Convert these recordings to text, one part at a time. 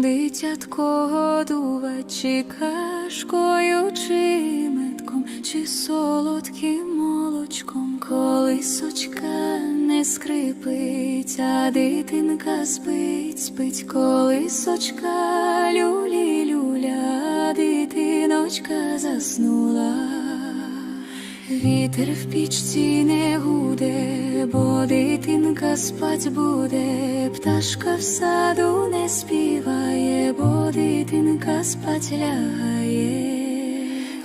дитятко годувати, чи кашкою, чи метком, чи солодким молочком, колисочка не скрипить, а дитинка спить, спить, колисочка, люлі, люля, дитиночка заснула. Вітер в пічці не гуде, бо дитинка спать буде, пташка в саду не співає, бо дитинка спать лягає,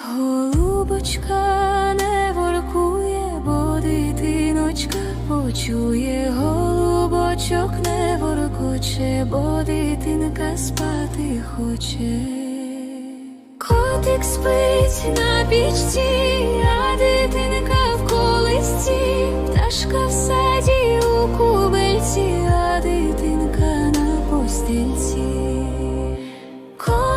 голубочка не воркує, бо дитиночка почує, голубочок не воркоче, бо дитинка спати хоче. Котик спить на пічці, а дитинка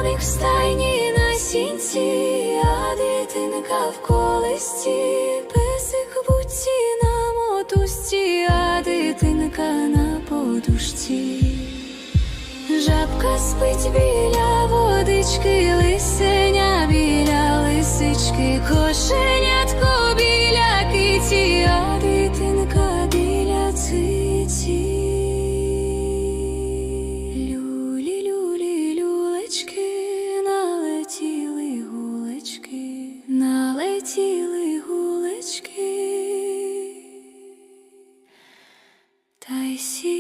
коник в стайні на сінці, а дитинка в колисті, песик в буці на мотузці, а дитинка на подушці. Жабка спить біля водички, лисеня біля лисички, налетіли гулечки. Та й сі